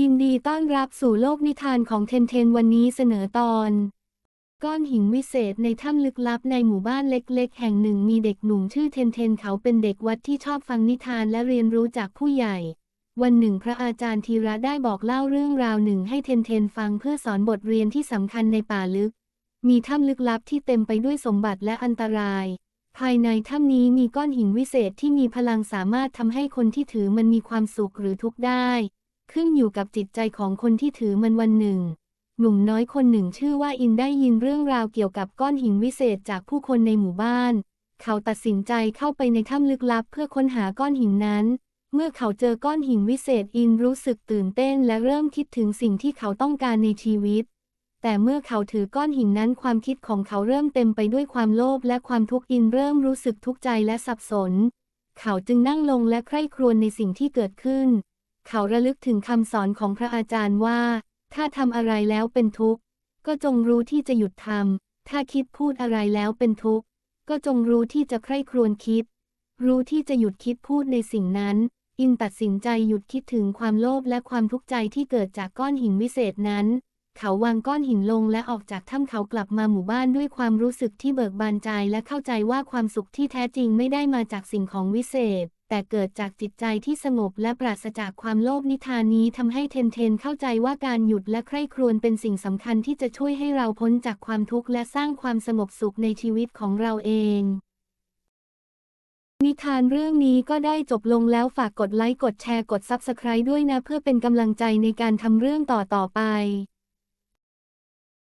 ยินดีต้อนรับสู่โลกนิทานของเทนเทนวันนี้เสนอตอน ก้อนหินวิเศษในถ้ำลึกลับในหมู่บ้านเล็ก ๆ แห่งหนึ่งมีเด็กหนุ่มชื่อเทนเทนเขาเป็นเด็กวัดที่ชอบฟังนิทานและเรียนรู้จากผู้ใหญ่ วันหนึ่งพระอาจารย์ธีระได้บอกเล่าเรื่องราวหนึ่งให้เทนเทนฟังเพื่อสอนบทเรียนที่สำคัญในป่าลึก มีถ้ำลึกลับที่เต็มไปด้วยสมบัติและอันตราย ภายในถ้ำนี้มีก้อนหินวิเศษที่มีพลังสามารถทำให้คนที่ถือมันมีความสุขหรือทุกข์ได้ ขึ้นอยู่กับจิตใจของคนที่ถือมันวันหนึ่ง หนุ่มน้อยคนหนึ่งชื่อว่าอินได้ยินเรื่องราวเกี่ยวกับก้อนหินวิเศษจากผู้คนในหมู่บ้าน เขาตัดสินใจเข้าไปในถ้ำลึกลับเพื่อค้นหาก้อนหินนั้น เมื่อเขาเจอก้อนหินวิเศษอินรู้สึกตื่นเต้นและเริ่มคิดถึงสิ่งที่เขาต้องการในชีวิต แต่เมื่อเขาถือก้อนหินนั้นความคิดของเขาเริ่มเต็มไปด้วยความโลภและความทุกข์อินเริ่มรู้สึกทุกข์ใจและสับสน เขาจึงนั่งลงและใคร่ครวญในสิ่งที่เกิดขึ้น เขาระลึกถึงคำสอนของพระอาจารย์ว่า ถ้าทำอะไรแล้วเป็นทุกข์ ก็จงรู้ที่จะหยุดทำ ถ้าคิดพูดอะไรแล้วเป็นทุกข์ ก็จงรู้ที่จะใคร่ครวญคิด รู้ที่จะหยุดคิดพูดในสิ่งนั้น อินตัดสินใจหยุดคิดถึงความโลภและความทุกข์ใจที่เกิดจากก้อนหินวิเศษนั้น เขาวางก้อนหินลงและออกจากถ้ำเขากลับมาหมู่บ้านด้วยความรู้สึกที่เบิกบานใจและเข้าใจว่าความสุขที่แท้จริงไม่ได้มาจากสิ่งของวิเศษ แต่เกิดจากจิตใจที่สงบและปราศจากความโลภนิทานนี้ทำให้เทนเทนเข้าใจว่าการหยุดและใคร่ครวญเป็นสิ่งสำคัญที่จะช่วยให้เราพ้นจากความทุกข์และสร้างความสงบสุขในชีวิตของเราเอง นิทานเรื่องนี้ก็ได้จบลงแล้วฝากกดไลค์กดแชร์กด Subscribe ด้วยนะเพื่อเป็นกำลังใจในการทำเรื่องต่อๆไป